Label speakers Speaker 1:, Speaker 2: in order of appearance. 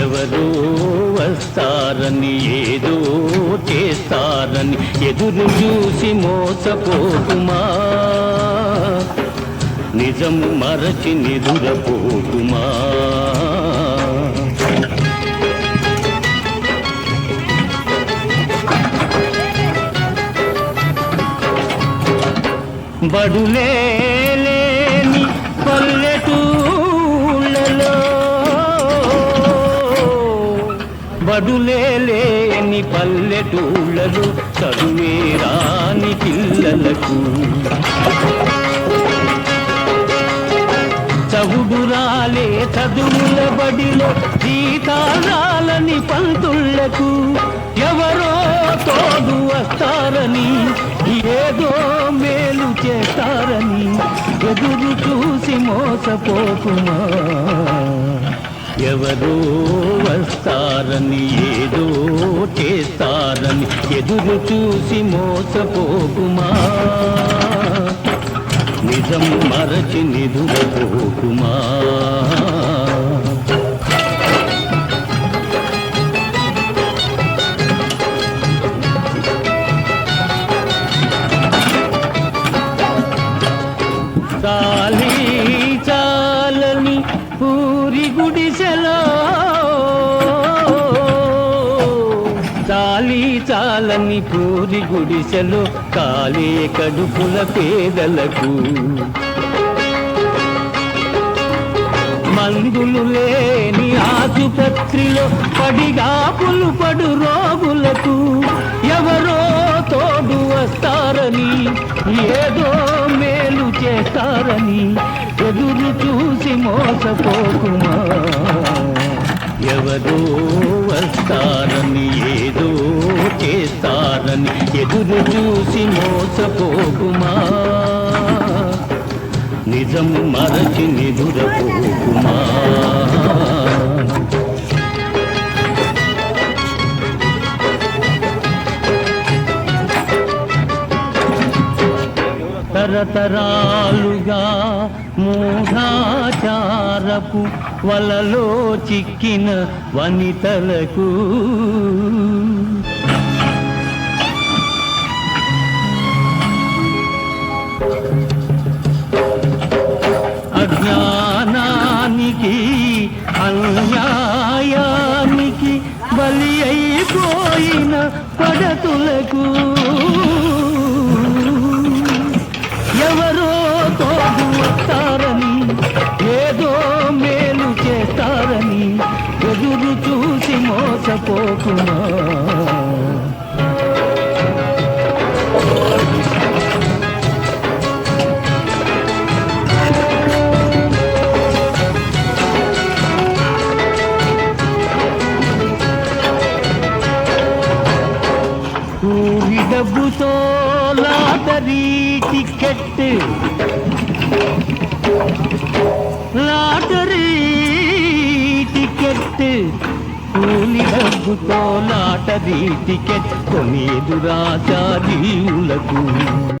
Speaker 1: ఎవరో వస్తారని ఏదో చేస్తారని ఎదురు చూసి మోసపోకుమా నిజం మరచి నిదురపోకుమా బడులేని పల్లెటూళ్ళలో. బడులేని పల్లెటూళ్ళలో చదువే రాని పిల్లలకు. చవుడురాలే చదువుల బడిలో జీతాలని పంతుళ్ళకు ఎవరో తోడు వస్తారని ఏదో ఎదురు చూసి మోసపోకుమా? ఎవరో వస్తారని ఏదో చేస్తారని ఎదురు చూసి మోసపోకుమా? నిజం మరచి నిదురపోకుమా చాలి చాలని పూరి గుడిసెలో. చాలీ చాలని పూరి గుడిసెలో కాలే కడుపుల పేదలకు. మందులు లేని ఆసుపత్రిలో పడిగాపులు పడు రోగులకు ఎవరో తోడు వస్తారని ఏదో చేస్తారని ఎదురు చూసి మోసపోకుమా? ఎవరో వస్తారని ఏదో చేస్తారని ఎదురు చూసి మోసపోకుమా? నిజం మరచి నిదురపోకుమా? తరతరాలుగా మూఢాచారపు వలలో చిక్కిన వనితలకు. అజ్ఞానానికి అన్యాయానికి బలి అయిపోయిన పడతులకు. డబ్బుతో లాటరీ టికెట్ లాటరీ కూలి డబ్బుతో లాటరీ టికెట్ కొనేదురా జీవులకు.